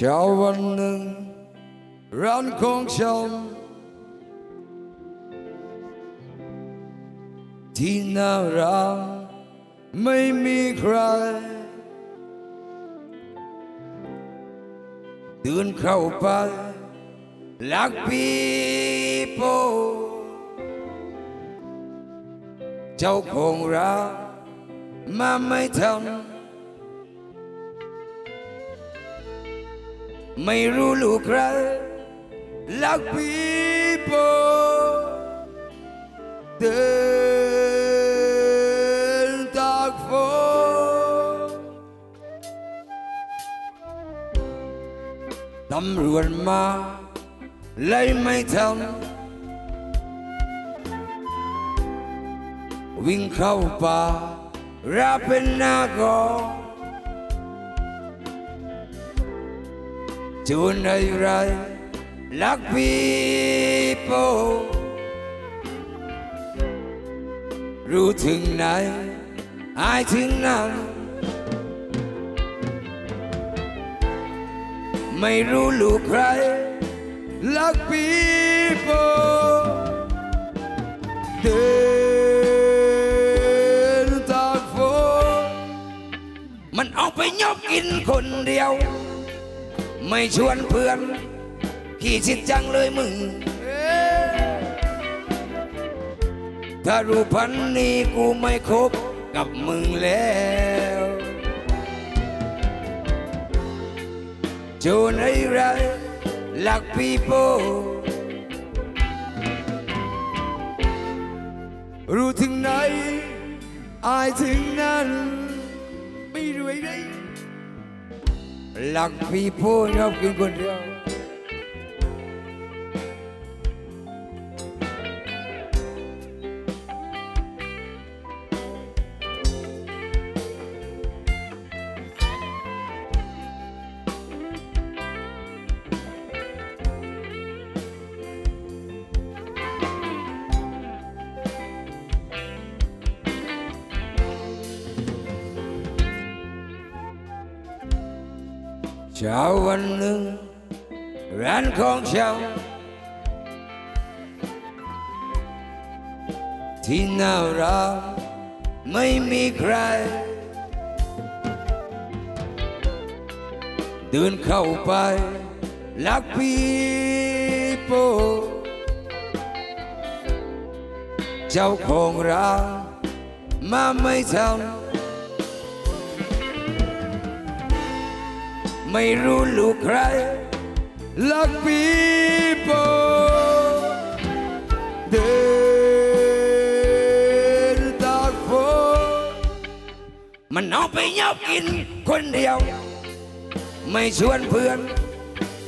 เช้าวันหนึ่งร้านของชำที่น่ารักไม่มีใครเดินเข้าไปลักปีโปเจ้าของร้านมาไม่ทัน ไม่รู้ลูกใครลักปีโปเดินตากฝนตำรวจมาไล่ไม่ทันวิ่งเข้าป่ารับเป็นนากองจูนอะไร ลักปีโปรู้ถึงไหนอายถึงนั้น ไม่รู้ลูกใครลักปีโปเดินตากฝนมันเอาไปยกกินคนเดียว ไม่ชวนเพื่อนขี้ชิดจังเลยมึง ถ้ารู้พันนี้กูไม่คบกับมึงแล้วโจนไอ้ไรลักปีโปรู้ถึงไหนอายถึงนั้น หลักพี่พูดชอบกินคนเดียว เช้าวันหนึ่งร้านของชำที่น่ารักไม่มีใคร เดินเข้าไปลักปีโปเจ้าของร้านมาไม่ทัน ไม่รู้ลูกใคร ลักปีโปเดินตากฝนมันเอาไปยับกินคนเดียว ไม่ชวนเพื่อน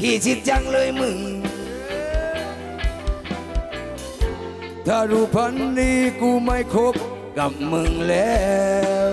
ขี้ชิดจังเลยมึง ถ้ารู้พันนี้กูไม่คบกับมึงแล้ว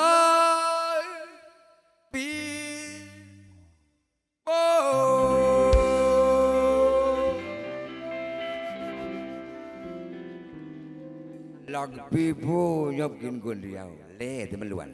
หลอกปีโป้ยอบกินคนเดียว เล่ที่มันล้วน